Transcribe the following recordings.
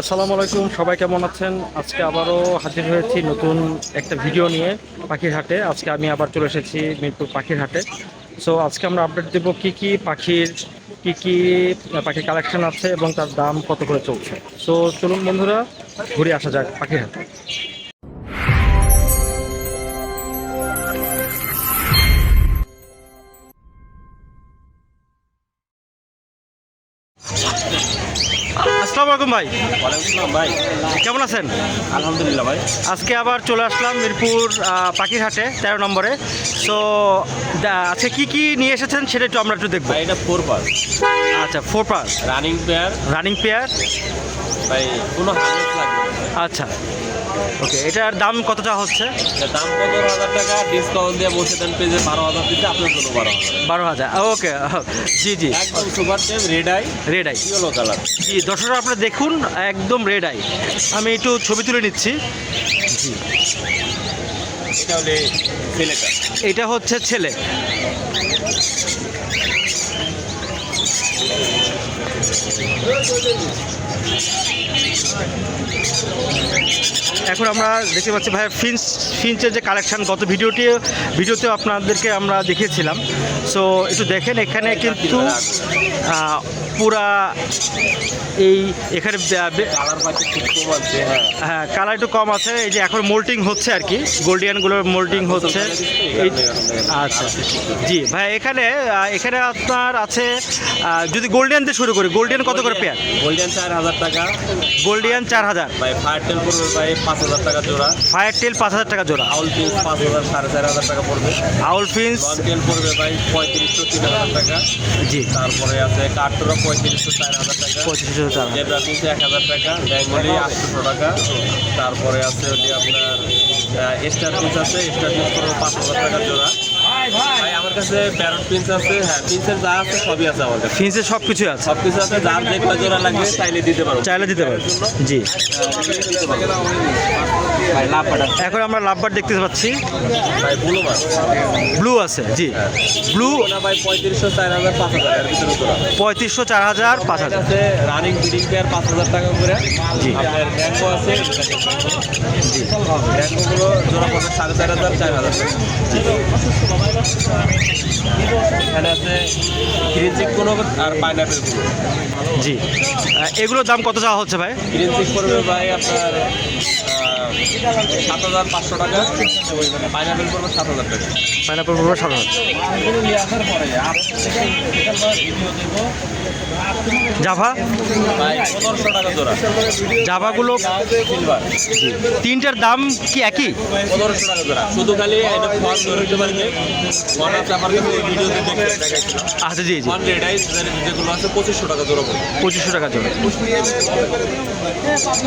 আসসালামু আলাইকুম, সবাই কেমন আছেন? আজকে আবারও হাজির হয়েছি নতুন একটা ভিডিও নিয়ে পাখির হাটে আজকে আমি আবার চলে এসেছি মিরপুর পাখির হাটে সো আজকে আমরা আপডেট দেবো কি কি পাখির, কি কি পাখির কালেকশন আছে এবং তার দাম কত করে চলছে। সো চলুন বন্ধুরা, ঘুরে আসা যাক পাখির হাটে আলাইকুম ভাই। ভাই। কেমন আছেন? আলহামদুলিল্লাহ ভাই। আজকে আবার চলে আসলাম মিরপুর পাখিরহাটে তেরো নম্বরে। সো আজকে কি কি নিয়ে এসেছেন সেটা একটু আমরা একটু দেখব। এটা ফোর পাস আচ্ছা four pass running pair running pair ভাই কোনো। আচ্ছা। ওকে এটার দাম কতটা হচ্ছে? দাম পনেরো হাজার টাকা। ডিসকাউন্ট দিয়ে বসে দেন পেজে বারো হাজার দিতে আপনার জন্য বারো হাজার। বারো হাজার। ওকে জি জি। একদম সুপার টেম red eye red eye yellow colour জি দর্শকরা আপনারা দেখুন একদম রেড আই আমি একটু ছবি তুলে নিচ্ছি। জি। এটা হলে ছেলেটা এটা হচ্ছে ছেলে। এখন আমরা দেখতে পাচ্ছি ভাই ফিন্স, ফিন্সের যে কালেকশান গত ভিডিওটি, ভিডিওতে আপনাদেরকে আমরা দেখিয়েছিলাম। সো একটু দেখেন, এখানে কিন্তু পুরা এই এখানে হ্যাঁ কালার একটু কম আছে এই যে এখন মোল্টিং হচ্ছে আর কি গোল্ডিয়ানগুলোর মোল্টিং হচ্ছে। আচ্ছা জি ভাই এখানে এখানে আপনার আছে যদি গোল্ডিয়ান দিয়ে শুরু করি গোল্ডিয়ান কত করে পেয়ার? গোল্ডেন চার হাজার টাকা। গোল্ডিয়ান চার হাজার। ভাই ফায়ার টেল পড়বে ভাই পাঁচ হাজার টাকা জোড়া। ফায়ার টেল পাঁচ হাজার টাকা জোড়া। আউল পিস পাঁচ হাজার সাড়ে চার হাজার টাকা পড়বে। আউল ফিন্স টেল পড়বে ভাই পঁয়ত্রিশশো তিন হাজার টাকা। জি। তারপরে আছে কাঠটোরা পঁয়ত্রিশশো চার হাজার টাকা। পঁচিশশো চার হাজার। জেব্রা পিস এক হাজার টাকা বেঙ্গলি আটশোশো টাকা। তারপরে আছে হচ্ছে আপনার স্টার পিস আছে স্টার পিস করব পাঁচ হাজার টাকা জোড়া। ভাই আমার কাছে প্যারট পিন্স আছে হ্যাঁ পিন্সের যা আছে সবই আছে আমার কাছে। ফিন্সের সব কিছুই আছে। সব কিছু আছে যার যে কয় জোড়া লাগবে চাইলে দিতে পারব চাইলে দিতে জি। এখন আমরা লাভবার দেখতে পাচ্ছি। বুলো আছে জি। ব্লু পঁয়ত্রিশশো চার হাজার পাঁচ হাজার পঁয়ত্রিশশো চার হাজার পাঁচ হাজার। রানিং ব্রিডিং পেয়ার পাঁচ হাজার টাকা করে। জি। আপনার আছে। ব্যাঙ্গোগুলো জোড়া পড়বে সাড়ে চার হাজার চার হাজার। টাকা এখানে আছে কোনো আর পাইনাপেল জি। এগুলোর দাম কত চাওয়া হচ্ছে ভাই? পড়বে ভাই আপনার সাত হাজার পাঁচশো টাকা। পাইনাপেল পড়বে সাত হাজার টাকা। পাইনাপল পড়বে সাত হাজার। জাভা? জোড়া। জাভাগুলো তিনটার দাম কি একই? পনেরোশো টাকা জোড়া। শুধু খালি এটা ফোন ধরে দিতে পারবে ফোন আছে আমার ভিডিওতে দেখাইছিলাম। আচ্ছা জি জি। যেগুলো আছে পঁচিশশো টাকা জোড়া পড়বে। পঁচিশশো টাকা জন্য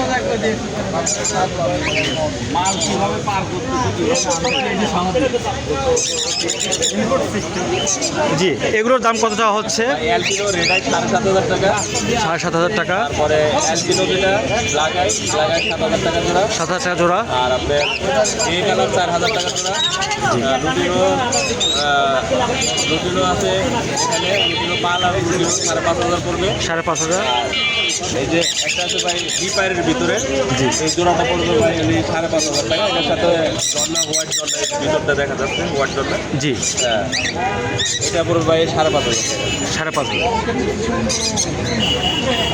জি, এগুলোর দাম কত টাকা হচ্ছে? সাড়ে সাত হাজার টাকা। সাত হাজার টাকা জোড়া। আর আপনার চার হাজার টাকা জোড়া আর রুটিনো রুটিনো আছে এখানে রুটিনো পাল আর সাড়ে পাঁচ হাজার। পড়বে সাড়ে পাঁচ হাজার এই যে একটা আছে ভাই ডি পায়ের ভিতরে এই জোড়াটা পড়বে সাড়ে পাঁচ হাজার টাকা। এটার সাথে জন্না হোয়াইট জন্না ভিতরটা দেখা যাচ্ছে হোয়াইট জন্না জি। হ্যাঁ। এটা পড়বে ভাই সাড়ে পাঁচ হাজার টাকা। সাড়ে পাঁচ হাজার।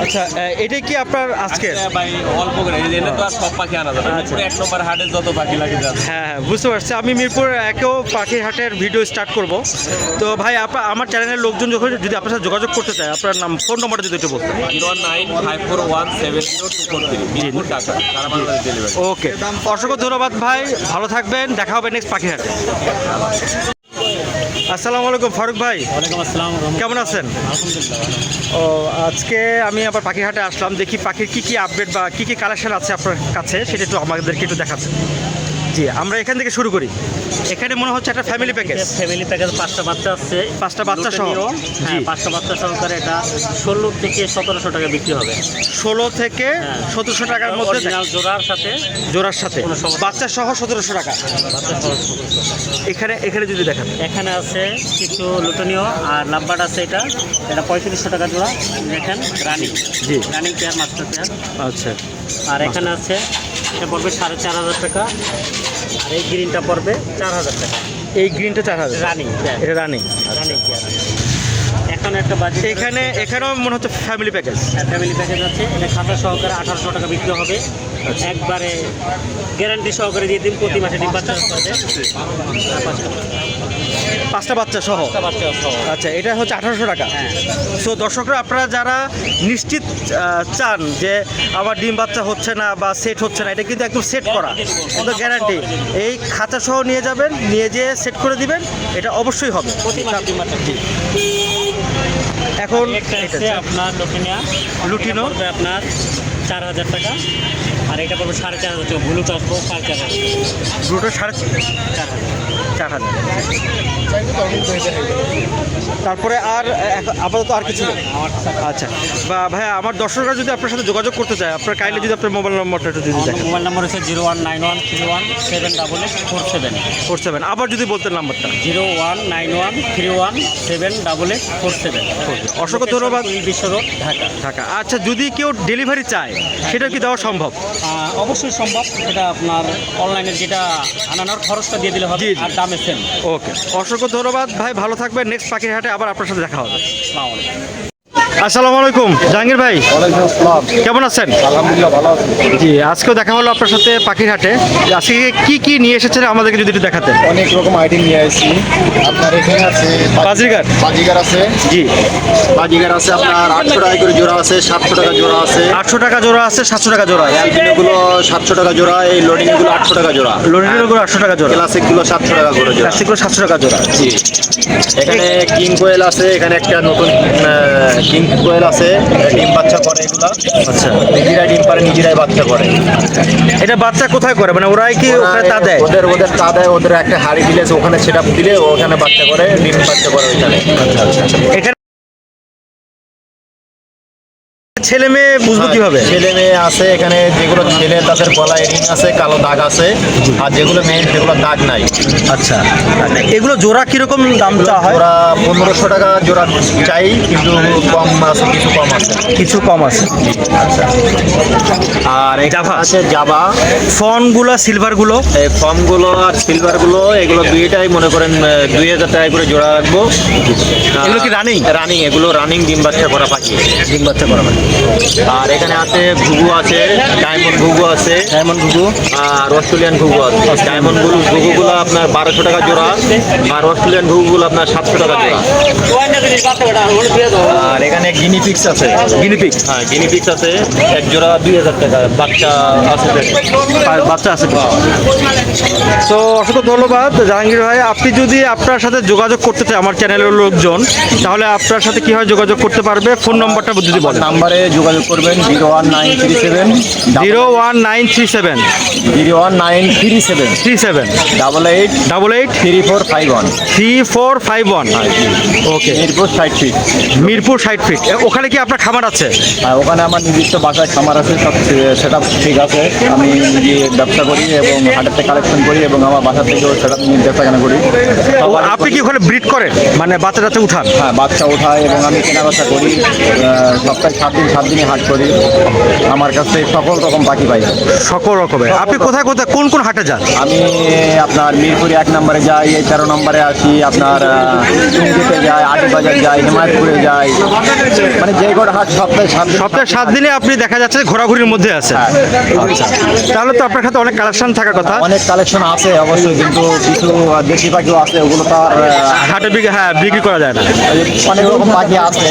আচ্ছা এটা কি আপনার আজকে আজকে ভাই অল্প করে। এনে তো আর সব পাখি আনা যাবে আচ্ছা। পুরো এক নম্বর হাটে যত পাখি লাগে যাবে। হ্যাঁ হ্যাঁ বুঝতে পারছি। আমি মিরপুর একেও পাখি হাটের ভিডিও স্টার্ট করব। তো ভাই আপনার আমার চ্যানেলের লোকজন যখন যদি আপনার সাথে যোগাযোগ করতে চায় আপনার নাম ফোন নম্বরটা যদি একটু বলতেন। Zero nine five four one seven zero okay. অসংখ্য ধন্যবাদ ভাই। ভালো থাকবেন। দেখা হবে নেক্সট পাখি হাটে আসসালামু আলাইকুম ফারুক ভাই। আসসালাম কেমন আছেন? ও আজকে আমি আবার পাখিহাটে আসলাম। দেখি পাখির কি কি আপডেট বা কি কি কালেকশন আছে আপনার কাছে? সেটা একটু আমাদেরকে একটু দেখাচ্ছেন জি আমরা এখান থেকে শুরু করি। এখানে মনে হচ্ছে একটা ফ্যামিলি প্যাকেজ ফ্যামিলি প্যাকেজ পাঁচটা বাচ্চা আছে। পাঁচটা বাচ্চা সহ? হ্যাঁ। পাঁচটা বাচ্চা সহকারে এটা ষোলো থেকে সতেরোশো টাকা বিক্রি হবে। ষোলো থেকে হ্যাঁ। সতেরোশো টাকার মধ্যে জোড়ার সাথে জোড়ার সাথে। বাচ্চা সহ সতেরোশো টাকা। বাচ্চা সহ 1700 এখানে এখানে যদি দেখান। এখানে আছে কিছু লুটনীয় আর লাভবাট আছে এটা। এটা পঁয়ত্রিশশো টাকা জোড়া। দেখেন রানিং। জি। Running pair master pair. আচ্ছা। আর এখানে আছে এটা পড়বে সাড়ে চার হাজার টাকা। আর এই গ্রিনটা পড়বে চার হাজার টাকা। এই গ্রিনটা চার হাজার। রানিং এটা রানিং। রানিং এখানে একটা বাজেট এখানে এখানেও মনে হচ্ছে ফ্যামিলি প্যাকেজ ফ্যামিলি প্যাকেজ আছে। এটা খাতা সহকারে আঠারোশো টাকা বিক্রি হবে। একবারে গ্যারান্টি সহকারে দিয়ে দিন প্রতি মাসে ডিম বাচ্চা। আর পাঁচটা বাচ্চা সহ? সহ। আচ্ছা এটা হচ্ছে আঠারোশো টাকা। হ্যাঁ। সো দর্শকরা আপনারা যারা নিশ্চিত চান যে আমার ডিম বাচ্চা হচ্ছে না বা সেট হচ্ছে না এটা কিন্তু একদম সেট করা। একদম গ্যারান্টি এই খাঁচা সহ নিয়ে যাবেন নিয়ে যেয়ে সেট করে দিবেন এটা অবশ্যই হবে। এখন আপনার লুটিনিয়া লুটিনো? আপনার চার হাজার টাকা। আর এটা পড়বে সাড়ে চার হাজার টাকা। আসব সাড়ে চার হাজার। দুটো সাড়ে চার হাজার। চার হাজার। তারপরে আর আপাতত আর কিছু আচ্ছা। বা ভাইয়া আমার দর্শকরা যদি আপনার সাথে যোগাযোগ করতে চায় আপনার কাইন্ডলি যদি আপনার মোবাইল নম্বরটা একটু দিতে দেখেন মোবাইল নম্বর হচ্ছে zero one nine one three one seven double eight four seven. Four seven. আবার যদি বলতেন নাম্বারটা। Zero one nine one three one seven double eight four seven. অসংখ্য ধন্যবাদ। বিশ্ব রোড ঢাকা। ঢাকা। আচ্ছা যদি কেউ ডেলিভারি চায় সেটা কি দেওয়া সম্ভব? অবশ্যই সম্ভব। এটা আপনার অনলাইনে যেটা আনানোর খরচটা দিয়ে দিলে হবে। আর দামে সেম ওকে অসংখ্য ধন্যবাদ। ভাই ভালো থাকবে নেক্সট পাখির হাটে আবার আপনার সাথে দেখা হবে। আসসালামু আলাইকুম জাহাঙ্গীর ভাই। কেমন আছেন? আলহামদুলিল্লাহ ভালো আছি। জি আজকেও দেখা হলো আপনার সাথে পাখির হাটে আজকে কি কি নিয়ে এসেছেন আমাদেরকে যদি একটু দেখাতেন? অনেক রকম আইটেম নিয়ে আসছি আপনার এখানে আছে বাজিগার? বাজিগার আছে। জি। বাজিগার আছে আপনার আটশো টাকা করে জোড়া আছে সাতশো টাকা জোড়া আছে। আটশো টাকা জোড়া আছে সাতশো টাকা জোড়া অ্যালবিনোগুলো সাতশো টাকা জোড়া এই লোডিংগুলো আটশো টাকা জোড়া। লোনের আটশো টাকা জোড়া। ক্লাসিকগুলো সাতশো টাকা করে জোড়া। প্লাস্টিকগুলো সাতশো টাকা জোড়া। জি। এখানে কিং কোয়েল আছে এখানে একটা নতুন কিং কোয়েল আছে ডিম বাচ্চা করে এগুলা। আচ্ছা। নিজেরাই ডিম পারে নিজেরাই বাচ্চা করে। এটা বাচ্চা কোথায় করে? মানে ওরাই কি ওখানে তা দেয়? ওদের ওদের তা দেয় ওদের একটা হাড়ি দিলে ওখানে সেটা দিলে ওখানে বাচ্চা করে ডিম বাচ্চা করে ওইখানে। এখানে ছেলে মেয়ে বুঝব কীভাবে? ছেলে মেয়ে আছে এখানে যেগুলো ছেলে তাদের গলায় রিং আছে কালো দাগ আছে আর যেগুলো মেয়ে সেগুলো দাগ নাই। আচ্ছা এগুলো জোড়া কীরকম দাম চাওয়া হয়? ওরা পনেরোশো টাকা জোড়া চাই কিন্তু কম আছে কিছু কম আছে। কিছু কম আছে। আচ্ছা। আর এটা জাভা? আছে জাবা ফনগুলো সিলভারগুলো? এই ফর্মগুলো আর সিলভারগুলো এগুলো দুইটাই মনে করেন দুই হাজার টাকা করে জোড়া রাখব। এগুলো কি running? রানিং এগুলো রানিং ডিম বাচ্চা করা পাখি। ডিম বাচ্চা করা হয় আর এখানে আছে ঘুঘু আছে ডায়মন্ড ঘুঘু আছে ডায়মন্ড ঘুঘু। আর অস্ট্রেলিয়ান ঘুঘু আছে। ডায়মন্ড ঘুঘুগুলো আপনার বারোশো টাকা জোড়া আর অস্ট্রেলিয়ান ঘুঘুগুলো আপনার সাতশো টাকা জোড়া। আর এখানে গিনি পিক্স আছে। গিনিপিক হ্যাঁ গিনি পিক্স আছে। এক জোড়া দুই হাজার টাকা বাচ্চা আছে। বাচ্চা আছে। তো অসংখ্য ধন্যবাদ। জাহাঙ্গীর ভাই আপনি যদি আপনার সাথে যোগাযোগ করতে চায় আমার চ্যানেলের লোকজন তাহলে আপনার সাথে কীভাবে যোগাযোগ করতে পারবে? ফোন নম্বরটা যদি বলেন। নাম্বারে যোগাযোগ করবেন zero one nine three seven zero one nine three seven. Zero one nine three seven. Three seven. Double eight double eight. Three four five one. Three four five one. Okay. Mirpur side fit. Mirpur ষাট feet. ওখানে কি আপনার খামার আছে? আর ওখানে আমার নির্দিষ্ট বাসায় খামার আছে সব সেটা ঠিক আছে। আমি ব্যবসা করি এবং হাটের কালেকশন করি। এবং আমার বাসা থেকেও সেটা কেনা করি। আপনি কি ওখানে ব্রিড করেন? মানে বাচ্চা টাচ্চা উঠান? হ্যাঁ বাচ্চা ওঠাই এবং আমি কেনা বেচা করি সপ্তাহে সাত দিন সাত দিনই হাট করি। আমার কাছে সকল রকম পাখি পাই। সকল রকমের। আপনি কোথায় কোথায় কোন কোন হাটে যান? আমি আপনার মিরপুরে এক নম্বরে যাই এই তেরো নম্বরে আসি আপনার টুঙ্গিতে যাই আটিবাজার যাই হিমায়তপুরে যাই। মানে যে কটা হাট সপ্তাহে সাত দিন সপ্তাহে সাত দিনে আপনি দেখা যাচ্ছে ঘোরাঘুরির মধ্যে আছে আচ্ছা। তাহলে তো আপনার কাছে অনেক কালেকশন থাকার কথা। অনেক কালেকশন আছে অবশ্যই কিন্তু কিছু দেশি পাখিও আছে ওগুলো তো আর হাটে বিক্রি হ্যাঁ বিক্রি করা যায় না। অনেক রকম পাখি আছে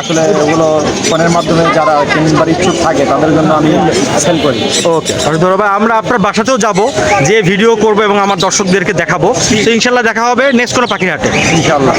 আসলে ওগুলো ফোনের মাধ্যমে যারা কিনবার ইচ্ছুক থাকে তাদের জন্য আমি সেল করি। ওকে ধন্যবাদ আমরা আপনার বাসাতেও যাব যে ভিডিও করব এবং আমার দর্শকদেরকে দেখাবো। তো ইনশাল্লাহ দেখা হবে নেক্সট কোনো পাখির হাটে। ইনশাআল্লাহ